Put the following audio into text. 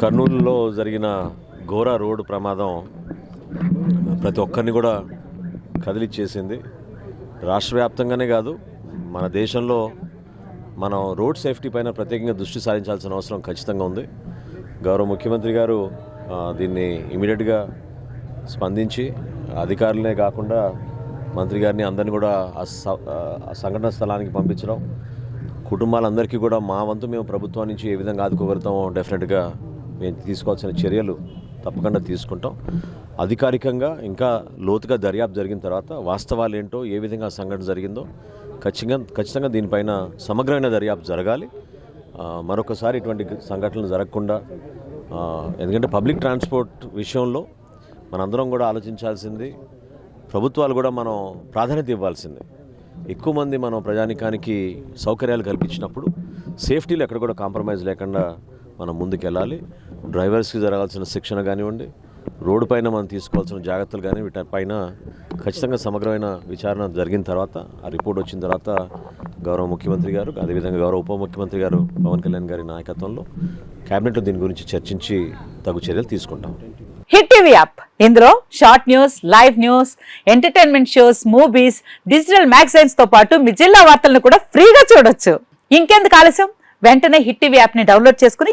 కర్నూలులో జరిగిన ఘోర రోడ్డు ప్రమాదం ప్రతి ఒక్కరిని కూడా కదిలిచ్చేసింది. రాష్ట్ర వ్యాప్తంగానే కాదు మన దేశంలో మనం రోడ్ సేఫ్టీ పైన ప్రత్యేకంగా దృష్టి సారించాల్సిన అవసరం ఖచ్చితంగా ఉంది. గౌరవ ముఖ్యమంత్రి గారు దీన్ని ఇమీడియట్గా స్పందించి అధికారులనే కాకుండా మంత్రి గారిని అందరిని కూడా స- ఆ సంఘటన స్థలానికి పంపించడం కుటుంబాలందరికీ కూడా మా వంతు మేము ప్రభుత్వం నుంచి ఏ విధంగా ఆదుకోగలుగుతామో డెఫినెట్గా మేము తీసుకోవాల్సిన చర్యలు తప్పకుండా తీసుకుంటాం. అధికారికంగా ఇంకా లోతుగా దర్యాప్తు జరిగిన తర్వాత వాస్తవాలు ఏంటో ఏ విధంగా సంఘటన జరిగిందో ఖచ్చితంగా ఖచ్చితంగా దీనిపైన సమగ్రమైన దర్యాప్తు జరగాలి. మరొకసారి ఇటువంటి సంఘటనలు జరగకుండా ఎందుకంటే పబ్లిక్ ట్రాన్స్పోర్ట్ విషయంలో మనందరం కూడా ఆలోచించాల్సింది ప్రభుత్వాలు కూడా మనం ప్రాధాన్యత ఇవ్వాల్సిందే. ఎక్కువ మంది మనం ప్రజానికానికి సౌకర్యాలు కల్పించినప్పుడు సేఫ్టీలు ఎక్కడ కూడా కాంప్రమైజ్ లేకుండా మనం ముందుకెళ్ళాలి. డ్రైవర్స్కి జరగాల్సిన శిక్షణ కానివ్వండి రోడ్డు పైన మనం తీసుకోవాల్సిన జాగ్రత్తలు కానీ వీటిపైన ఖచ్చితంగా సమగ్రమైన విచారణ జరిగిన తర్వాత ఆ రిపోర్ట్ వచ్చిన తర్వాత గౌరవ ముఖ్యమంత్రి గారు అదేవిధంగా గౌరవ ఉప ముఖ్యమంత్రి గారు పవన్ కళ్యాణ్ గారి నాయకత్వంలో కేబినెట్లో దీని గురించి చర్చించి తగు చర్యలు తీసుకుంటాం. Hit TV app. ఇందులో short news live news entertainment shows movies digital మ్యాగజైన్స్తో పాటు మీ జిల్లా వార్తలను కూడా ఫ్రీగా చూడొచ్చు. ఇంకెందుకు ఆలస్యం? వెంటనే హిట్ టీవీ యాప్ని డౌన్లోడ్ చేసుకుని